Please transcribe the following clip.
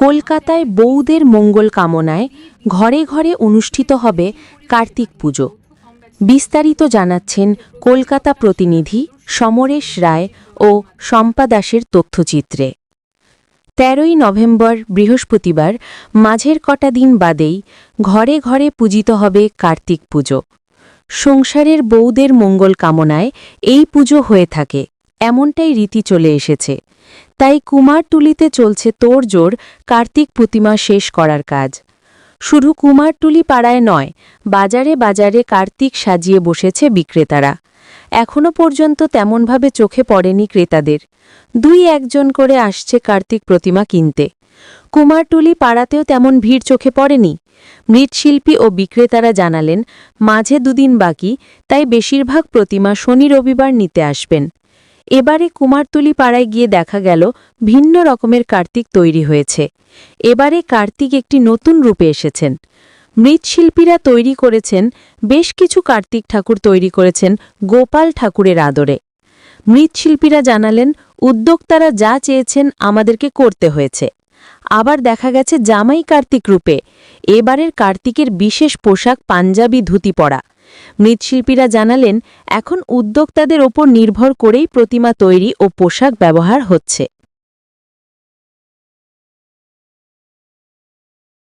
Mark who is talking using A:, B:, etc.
A: কলকাতায় বৌদের মঙ্গল কামনায় ঘরে ঘরে অনুষ্ঠিত হবে কার্তিক পুজো। বিস্তারিত জানাচ্ছেন কলকাতা প্রতিনিধি সমরেশ রায় ও শম্পা দাসের তথ্যচিত্রে। তেরোই নভেম্বর বৃহস্পতিবার মাঝের কটা দিন বাদেই ঘরে ঘরে পূজিত হবে কার্তিক পুজো। সংসারের বৌদের মঙ্গল কামনায় এই পুজো হয়ে থাকে। এমনটাই রীতি চলে এসেছে। তাই কুমার কুমারটুলিতে চলছে তোড়জোড় কার্তিক প্রতিমা শেষ করার কাজ। শুধু কুমারটুলি পাড়ায় নয়, বাজারে বাজারে কার্তিক সাজিয়ে বসেছে বিক্রেতারা। এখনও পর্যন্ত তেমনভাবে চোখে পড়েনি ক্রেতাদের। দুই একজন করে আসছে কার্তিক প্রতিমা কিনতে। কুমারটুলি পাড়াতেও তেমন ভিড় চোখে পড়েনি। মৃৎশিল্পী ও বিক্রেতারা জানালেন, মাঝে দুদিন বাকি, তাই বেশিরভাগ প্রতিমা শনি রবিবার নিতে আসবেন। এবারে কুমারতুলি পাড়ায় গিয়ে দেখা গেল ভিন্ন রকমের কার্তিক তৈরি হয়েছে। এবারে কার্তিক একটি নতুন রূপে এসেছেন। মৃৎশিল্পীরা তৈরি করেছেন, বেশ কিছু কার্তিক ঠাকুর তৈরি করেছেন গোপাল ঠাকুরের আদরে। মৃৎশিল্পীরা জানালেন, উদ্যোক্তারা যা চেয়েছেন আমাদেরকে করতে হয়েছে। আবার দেখা গেছে জামাই কার্তিক রূপে। এবারের কার্তিকের বিশেষ পোশাক পাঞ্জাবি ধুতি পরা। মৃৎশিল্পীরা জানালেন এখন উদ্যোক্তাদের ওপর নির্ভর করেই প্রতিমা তৈরি ও পোশাক ব্যবহার হচ্ছে।